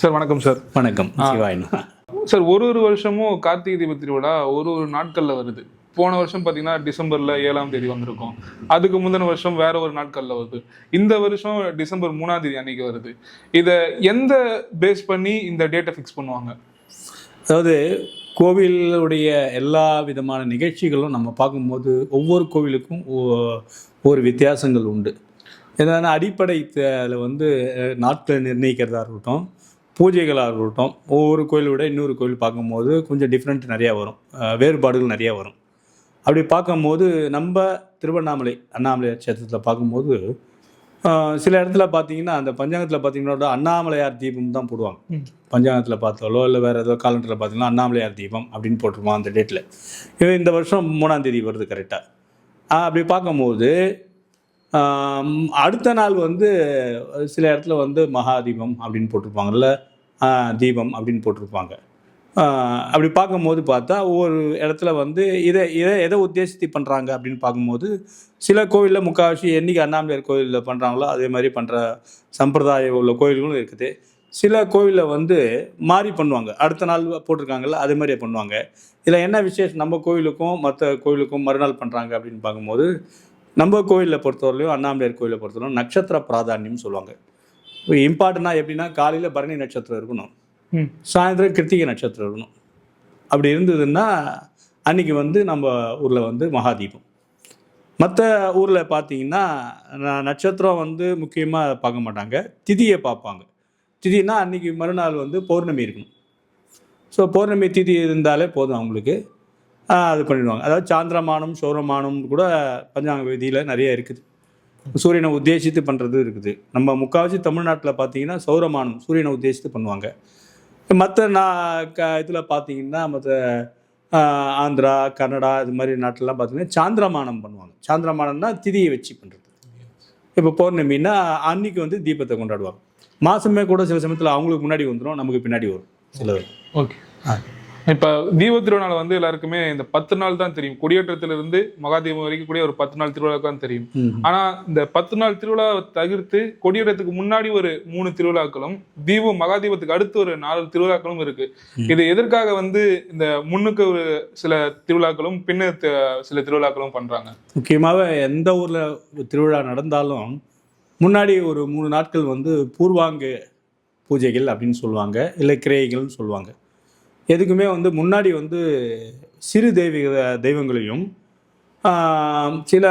Sir வணக்கம் sir. வணக்கம் sir ஒரு ஒரு வருஷமும் கார்த்திகை தீப திருவிழா ஒரு ஒரு நாட்கள்ல வருது. போன வருஷம் பார்த்தீங்கன்னா டிசம்பர்ல ஏழாம் தேதி வந்திருக்கும். அதுக்கு முந்தின வருஷம் வேற ஒரு நாட்கள்ல வருது. இந்த வருஷம் டிசம்பர் மூணாம் தேதி அன்னைக்கு வருது. இதை எந்த பேஸ் பண்ணி இந்த டேட்டை ஃபிக்ஸ் பண்ணுவாங்க? அதாவது கோவிலுடைய எல்லா விதமான நிகழ்ச்சிகளும் நம்ம பார்க்கும்போது ஒவ்வொரு கோவிலுக்கும் ஒரு வித்தியாசங்கள் உண்டு. என்னன்னா அடிப்படை வந்து நாட்களை நிர்ணயிக்கிறதா இருக்கட்டும் பூஜைகளாக இருக்கட்டும் ஒவ்வொரு கோயிலை விட இன்னொரு கோயில் பார்க்கும்போது கொஞ்சம் டிஃப்ரெண்ட் நிறையா வரும். வேறுபாடுகள் நிறையா வரும். அப்படி பார்க்கும்போது நம்ம திருவண்ணாமலை அண்ணாமலை கஷேத்திரத்தில் பார்க்கும்போது சில இடத்துல பார்த்தீங்கன்னா அந்த பஞ்சாங்கத்தில் பார்த்தீங்கன்னா அண்ணாமலையார் தீபம் தான் போடுவாங்க. பஞ்சாங்கத்தில் பார்த்தாலோ இல்லை வேறு ஏதோ காலண்டரில் பார்த்தீங்கன்னா அண்ணாமலையார் தீபம் அப்படின்னு போட்டிருப்போம் அந்த டேட்டில் இது இந்த வருஷம் மூணாம் தேதி வருது கரெக்டாக அப்படி பார்க்கும்போது அடுத்த நாள் வந்து சில இடத்துல வந்து மகாதீபம் அப்படின்னு போட்டிருப்பாங்கல்ல? தீபம் அப்படின்னு போட்டிருப்பாங்க. அப்படி பார்க்கும்போது பார்த்தா ஒவ்வொரு இடத்துல வந்து இதை இதை எதை உத்தேசித்து பண்ணுறாங்க அப்படின்னு பார்க்கும்போது சில கோவிலில் முக்கால்வாசி என்னைக்கு அண்ணாமலையார் கோவிலில் பண்ணுறாங்களோ அதே மாதிரி பண்ணுற சம்பிரதாயம் உள்ள கோயில்களும் இருக்குது. சில கோவிலில் வந்து மாறி பண்ணுவாங்க. அடுத்த நாள் போட்டிருக்காங்கல்ல அதே மாதிரியே பண்ணுவாங்க. இதில் என்ன விசேஷம்? நம்ம கோவிலுக்கும் மற்ற கோவிலுக்கும் மறுநாள் பண்ணுறாங்க அப்படின்னு பார்க்கும்போது நம்ம கோயிலில் பொறுத்தவரையிலும் அண்ணாமலையார் கோயிலை பொறுத்தவரையும் நட்சத்திர பிராதானியம் சொல்லுவாங்க. இம்பார்ட்டண்டாக எப்படின்னா காலையில் பரணி நட்சத்திரம் இருக்கணும். சாயந்தரம் கிருத்திகை நட்சத்திரம் இருக்கணும். அப்படி இருந்ததுன்னா அன்னைக்கு வந்து நம்ம ஊரில் வந்து மகாதீபம். மற்ற ஊரில் பார்த்தீங்கன்னா நட்சத்திரம் வந்து முக்கியமாக பார்க்க மாட்டாங்க. திதியை பார்ப்பாங்க. திதினா அன்னைக்கு மறுநாள் வந்து பௌர்ணமி இருக்கணும். ஸோ பௌர்ணமி திதி இருந்தாலே போதும் அவங்களுக்கு. அது பண்ணிடுவாங்க. அதாவது சாந்திரமானம் சௌரமானம் கூட பஞ்சாங்க விதியில் நிறைய இருக்குது. சூரியனை உத்தேசித்து பண்ணுறது இருக்குது. நம்ம முக்கால்வாசி தமிழ்நாட்டில் பார்த்தீங்கன்னா சௌரமானம் சூரியனை உத்தேசித்து பண்ணுவாங்க. மற்ற நான் க இதில் பார்த்தீங்கன்னா மற்ற ஆந்திரா கன்னடா இது மாதிரி நாட்டிலலாம் பார்த்தீங்கன்னா சாந்திரமானம் பண்ணுவாங்க. சாந்திரமானம்னா திதியை வச்சு பண்ணுறது இப்போ பௌர்ணமின்னா அன்னைக்கு வந்து தீபத்தை கொண்டாடுவாங்க. மாதமே கூட சில சமயத்தில் அவங்களுக்கு முன்னாடி வந்துடும் நமக்கு பின்னாடி வரும். சில ஓகே. இப்ப தீப திருவிழா வந்து எல்லாருக்குமே இந்த பத்து நாள் தான் தெரியும். கொடியேற்றத்துல இருந்து மகாதீபம் வரைக்கும் கூட ஒரு பத்து நாள் திருவிழா தான் தெரியும். ஆனா இந்த பத்து நாள் திருவிழாவை தவிர்த்து கொடியேற்றத்துக்கு முன்னாடி ஒரு மூணு திருவிழாக்களும் தீபம் மகாதீபத்துக்கு அடுத்து ஒரு நாலு திருவிழாக்களும் இருக்கு. இது எதற்காக வந்து இந்த முன்னுக்கு ஒரு சில திருவிழாக்களும் பின்ன சில திருவிழாக்களும் பண்றாங்க? முக்கியமாக எந்த ஊரில் திருவிழா நடந்தாலும் முன்னாடி ஒரு மூணு நாட்கள் வந்து பூர்வாங்க பூஜைகள் அப்படின்னு சொல்லுவாங்க இல்லை கிரேகைகள்னு சொல்லுவாங்க. எதுக்குமே வந்து முன்னாடி வந்து சிறு தெய்வீக தெய்வங்களையும் சில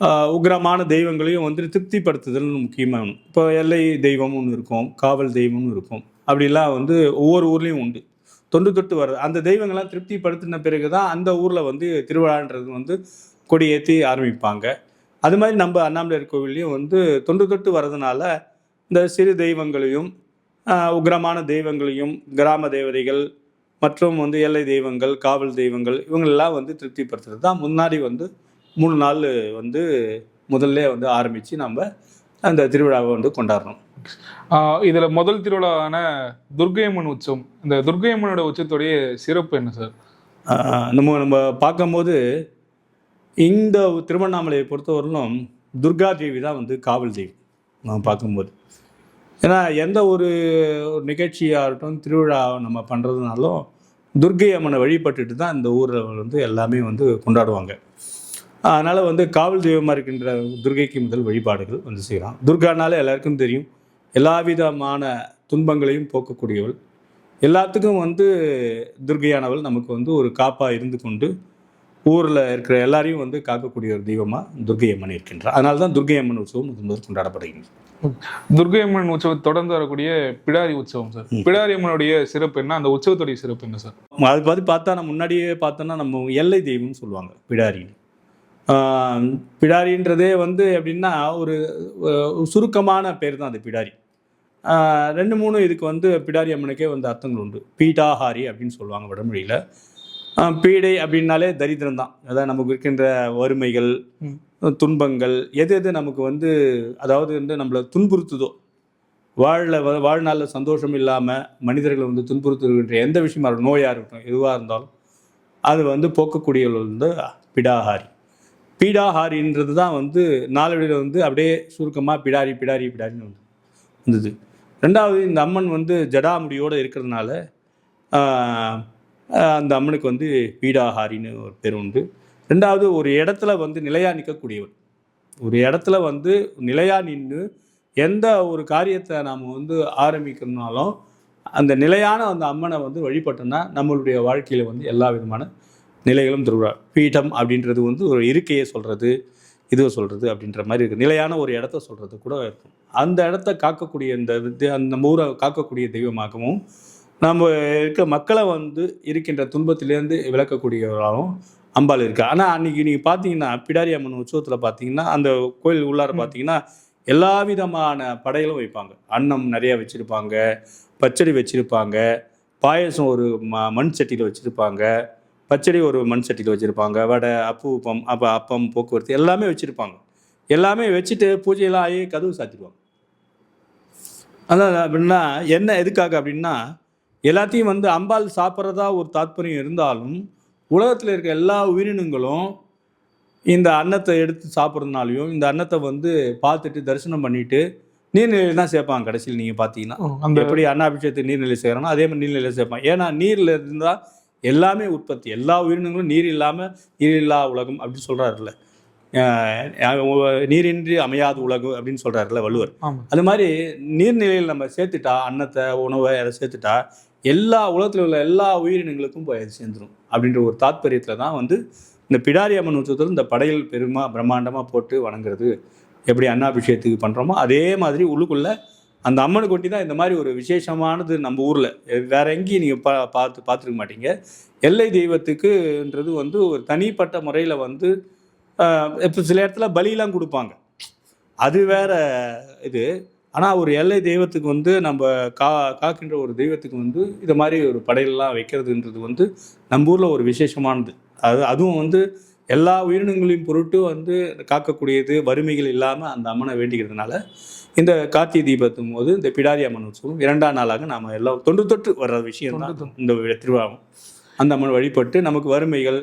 உக்ரமான உக்கிரமான தெய்வங்களையும் வந்து திருப்திப்படுத்துதல் முக்கியமாக இப்போ எல்லை தெய்வம் ஒன்று இருக்கும் காவல் தெய்வம்னு இருக்கும். அப்படிலாம் வந்து ஒவ்வொரு ஊர்லேயும் உண்டு. தொண்டு தொட்டு வர்றது அந்த தெய்வங்கள்லாம் திருப்திப்படுத்தின பிறகு தான் அந்த ஊரில் வந்து திருவிழான்றது வந்து கொடியேற்றி ஆரம்பிப்பாங்க. அது மாதிரி நம்ம அண்ணாமலையார் கோவில்லையும் வந்து தொண்டு தொட்டு வர்றதுனால இந்த சிறு தெய்வங்களையும் ஆஹ், உக்கிரமான தெய்வங்களையும் கிராம தேவதைகள் மற்றும் வந்து எல்லை தெய்வங்கள் காவல் தெய்வங்கள் இவங்களெல்லாம் வந்து திருப்திப்படுத்துறது தான். முன்னாடி வந்து மூணு நாள் வந்து முதல்ல வந்து ஆரம்பித்து நம்ம அந்த திருவிழாவை வந்து கொண்டாடுறோம். இதுல முதல் திருவிழாவான துர்க்கையம்மன் உற்சவம். இந்த துர்க்கையம்மனோட உற்சவத்துடைய சிறப்பு என்ன சார்? நம்ம நம்ம பார்க்கும்போது இந்த திருவண்ணாமலையை பொறுத்தவரையிலும் துர்கா தேவி தான் வந்து காவல் தெய்வம் நம்ம பார்க்கும்போது. ஏன்னா எந்த ஒரு ஒரு நிகழ்ச்சியாகட்டும் திருவிழா நம்ம பண்ணுறதுனாலும் துர்க்கை அம்மனை வழிபட்டுட்டு தான் இந்த ஊரில் வந்து எல்லாமே வந்து கொண்டாடுவாங்க. அதனால் வந்து காவல் தெய்வமாக இருக்கின்ற துர்கைக்கு முதல் வழிபாடுகள் வந்து செய்கிறோம் துர்கானாலே எல்லாருக்கும் தெரியும். எல்லா விதமான துன்பங்களையும் போக்கக்கூடியவள். எல்லாத்துக்கும் வந்து துர்க்கையானவள் நமக்கு வந்து ஒரு காப்பாக இருந்து கொண்டு ஊரில் இருக்கிற எல்லாரையும் வந்து காக்கக்கூடிய ஒரு தெய்வமாக துர்க்கை அம்மன் இருக்கின்றார். அதனால தான் துர்க்கை அம்மன் உற்சவம் முதல் முதல் கொண்டாடப்படுகின்றது துர்க்கையம்மன் உற்சவம் தொடர்ந்து வரக்கூடிய பிடாரி உற்சவம் சார். பிடாரி அம்மனுடைய சிறப்பு என்ன? அந்த உற்சவத்துடைய சிறப்பு என்ன சார்? அது பார்த்து பார்த்தா நம்ம முன்னாடியே பார்த்தோன்னா நம்ம எல்லை தெய்வம்னு சொல்லுவாங்க பிடாரி. பிடாரின்றதே வந்து எப்படின்னா ஒரு சுருக்கமான பேர் தான் அது பிடாரி. ரெண்டு மூணு இதுக்கு வந்து பிடாரி அம்மனுக்கே வந்து அர்த்தங்கள் உண்டு. பீடாஹாரி அப்படின்னு சொல்லுவாங்க வடமொழியில். பீடை அப்படின்னாலே தரித்திரம் தான். அதாவது நமக்கு இருக்கின்ற வறுமைகள். துன்பங்கள் எது எது நமக்கு வந்து அதாவது வந்து நம்மளை துன்புறுத்துதோ வாழ வாழ்நாளில் சந்தோஷம் இல்லாமல் மனிதர்களை வந்து துன்புறுத்துகின்ற எந்த விஷயமா இருக்கும் நோயாக இருக்கட்டும் எதுவாக இருந்தாலும் அது வந்து போக்கக்கூடியவர்கள் வந்து பிடாஹாரி. பீடாஹாரின்றது தான் வந்து நாளடியில் வந்து அப்படியே சுருக்கமாக பிடாரி பிடாரி பிடாரின்னு வந்து வந்தது. ரெண்டாவது இந்த அம்மன் வந்து ஜடாமுடியோடு இருக்கிறதுனால அந்த அம்மனுக்கு வந்து பீடாஹாரின்னு ஒரு பேர் உண்டு. ரெண்டாவது ஒரு இடத்துல வந்து நிலையாக நிற்கக்கூடியவர் ஒரு இடத்துல வந்து நிலையாக நின்று எந்த ஒரு காரியத்தை நாம் வந்து ஆரம்பிக்கணும்னாலும் அந்த நிலையான அந்த அம்மனை வந்து வழிபட்டோம்னா நம்மளுடைய வாழ்க்கையில் வந்து எல்லா விதமான நிலைகளும் திருவிழா பீடம் அப்படின்றது வந்து ஒரு இருக்கையை சொல்கிறது இதுவை சொல்கிறது அப்படின்ற மாதிரி இருக்குது நிலையான ஒரு இடத்த சொல்கிறது கூட இருக்கும். அந்த இடத்த காக்கக்கூடிய இந்த அந்த நம்ம ஊரை காக்கக்கூடிய தெய்வமாகவும் நம்ம இருக்க மக்களை வந்து இருக்கின்ற துன்பத்திலேருந்து விளக்கக்கூடியவராகவும் அம்பாள் இருக்கு? ஆனால் அன்னைக்கு நீங்கள் பார்த்தீங்கன்னா பிடாரி அம்மன் உற்சவத்தில் பார்த்தீங்கன்னா அந்த கோயில் உள்ளார. பார்த்தீங்கன்னா எல்லா விதமான படைகளும் வைப்பாங்க. அன்னம் நிறைய வச்சுருப்பாங்க பச்சடி வச்சுருப்பாங்க பாயசம் ஒரு ம மண் சட்டியில் வச்சுருப்பாங்க பச்சடி ஒரு மண் சட்டியில் வச்சுருப்பாங்க வடை அப்பு உப்பம் அப்போ அப்பம் போக்குவரத்து எல்லாமே வச்சுருப்பாங்க. எல்லாமே வச்சுட்டு பூஜையெல்லாம் ஆகி கதவு சாத்திடுவாங்க. அதான் அப்படின்னா என்ன எதுக்காக அப்படின்னா எல்லாத்தையும் வந்து அம்பாள் சாப்பிட்றதா ஒரு தாத்பரியம் இருந்தாலும் உலகத்தில் இருக்க எல்லா உயிரினங்களும் இந்த அன்னத்தை எடுத்து சாப்பிட்றதுனாலையும் இந்த அன்னத்தை வந்து பார்த்துட்டு தரிசனம் பண்ணிட்டு நீர்நிலையில் தான் சேர்ப்பாங்க கடைசியில் நீங்கள் பார்த்தீங்கன்னா. அந்த எப்படி அன்னாபிஷேகத்துக்கு நீர்நிலை செய்கிறோம் அதே மாதிரி நீர்நிலையில் சேர்ப்பான் ஏன்னா நீரில் இருந்தால் எல்லாமே உற்பத்தி. எல்லா உயிரினங்களும் நீர் இல்லாமல் நீர் இல்லா உலகம் அப்படின்னு சொல்கிறாருல்ல நீரின்றி அமையாத உலகம் அப்படின்னு சொல்கிறாருல்ல வள்ளுவர். அது மாதிரி நீர்நிலையில் நம்ம சேர்த்துட்டா அன்னத்தை உணவை அதை சேர்த்துட்டா எல்லா உலகத்தில் உள்ள எல்லா உயிரினங்களுக்கும் போய் அது சேர்ந்துடும் அப்படின்ற ஒரு தாத்பரியத்தில் தான் வந்து இந்த பிடாரி அம்மன் உற்சவத்தில் இந்த படையல் பெருமா பிரம்மாண்டமாக போட்டு வணங்குறது. எப்படி அன்னாபிஷேகத்துக்கு பண்ணுறோமோ அதே மாதிரி உள்ளுக்குள்ளே அந்த அம்மனுக்கு கொட்டி தான் இந்த மாதிரி ஒரு விசேஷமானது நம்ம ஊரில். வேற எங்கேயும் நீங்கள் பா பார்த்து பார்த்துருக்க மாட்டீங்க. எல்லை தெய்வத்துக்குன்றது வந்து ஒரு தனிப்பட்ட முறையில் வந்து இப்போ சில இடத்துல பலியெலாம் கொடுப்பாங்க. அது வேற இது. ஆனால் ஒரு எல்லை தெய்வத்துக்கு வந்து நம்ம கா காக்கின்ற ஒரு தெய்வத்துக்கு வந்து இது மாதிரி ஒரு படையெல்லாம் வைக்கிறதுன்றது வந்து நம்ம ஊரில் ஒரு விசேஷமானது. அது அதுவும் வந்து எல்லா உயிரினங்களையும் பொருட்டு வந்து காக்கக்கூடியது வறுமைகள் இல்லாமல் அந்த அம்மனை வேண்டிக்கிறதுனால இந்த கார்த்திகை தீபத்தும் போது இந்த பிடாரி அம்மன் உற்சவம் இரண்டாம் நாளாக நாம் எல்லாம் தொன்று தொட்டு வர்ற விஷயம் தான் இந்த திருவிழாவும். அந்த அம்மன் வழிபட்டு நமக்கு வறுமைகள்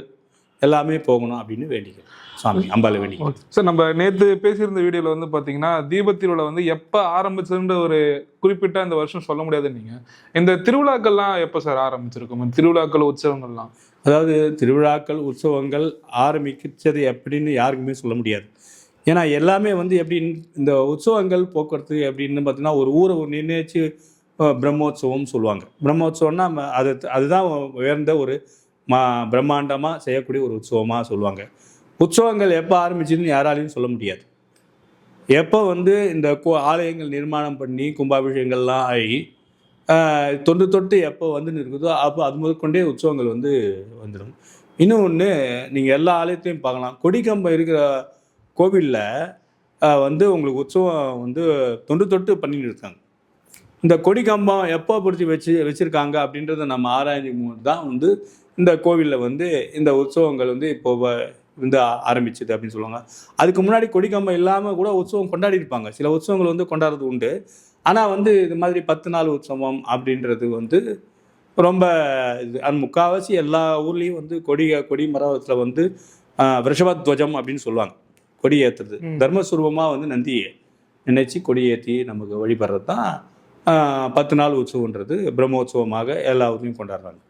எல்லாமே போகணும் அப்படின்னு வேண்டிக்கிறோம். சாமி அம்பாலை வேண்டிக்கிறோம். சார் நம்ம நேத்து பேசியிருந்த வீடியோல வந்து பாத்தீங்கன்னா தீபத்திருவிழா வந்து எப்ப ஆரம்பிச்சதுன்ற ஒரு குறிப்பிட்ட அந்த வருஷம் சொல்ல முடியாது நீங்க. இந்த திருவிழாக்கள்லாம் எப்ப சார் ஆரம்பிச்சிருக்கும்? இந்த திருவிழாக்கள் உற்சவங்கள்லாம்? அதாவது திருவிழாக்கள் உற்சவங்கள் ஆரம்பிச்சது எப்படின்னு யாருக்குமே சொல்ல முடியாது. ஏன்னா எல்லாமே வந்து எப்படி இந்த உற்சவங்கள் போக்குவரத்து எப்படின்னு பார்த்தீங்கன்னா ஒரு ஊரை ஒரு நிர்ணயிச்சு அஹ், பிரம்மோற்சவம் சொல்லுவாங்க. பிரம்மோற்சவம்னா ம- அது அதுதான் உயர்ந்த ஒரு மா பிரம்மாண்டமாக செய்யக்கூடிய ஒரு உற்சவமாக சொல்லுவாங்க. உற்சவங்கள் எப்போ ஆரம்பிச்சதுன்னு யாராலையும் சொல்ல முடியாது. எப்போ வந்து இந்த கோ ஆலயங்கள் நிர்மாணம் பண்ணி கும்பாபிஷேகங்கள்லாம் ஆகி தொண்டு தொன்று தொட்டு எப்போ வந்து இருக்குதோ அப்போ அது முதற்கொண்டே உற்சவங்கள் வந்து வந்துடும். இன்னும் ஒன்று நீங்கள் எல்லா ஆலயத்தையும் பார்க்கலாம். கொடிக்கம்பம் இருக்கிற கோவிலில் வந்து உங்களுக்கு உற்சவம் வந்து தொன்று தொட்டு பண்ணிட்டு இருக்காங்க. இந்த கொடிக்கம்பம் எப்போ பிடிச்சி வச்சு வச்சுருக்காங்க அப்படின்றத நம்ம ஆராய்ச்சி தான் வந்து இந்த கோவிலில் வந்து இந்த உற்சவங்கள் வந்து இப்போ வந்து ஆரம்பிச்சது அப்படின்னு சொல்லுவாங்க. அதுக்கு முன்னாடி கொடிக்கம்பம் இல்லாமல் கூட உற்சவம் கொண்டாடி இருப்பாங்க சில உற்சவங்கள் வந்து கொண்டாடுறது உண்டு. ஆனால் வந்து இது மாதிரி பத்து நாள் உற்சவம் அப்படின்றது வந்து ரொம்ப இது அது முக்கால்வாசி எல்லா ஊர்லேயும் வந்து கொடி கொடி மரத்தில் வந்து விஷபத்வஜம் அப்படின்னு சொல்லுவாங்க. கொடி ஏற்றுறது. தர்மஸ்வரூபமாக வந்து நந்தியை நினைச்சு கொடி ஏற்றி நமக்கு வழிபடுறது தான் பத்து நாள் உற்சவன்றது பிரம்மோற்சவமாக எல்லா ஊர்லேயும் கொண்டாடுறாங்க.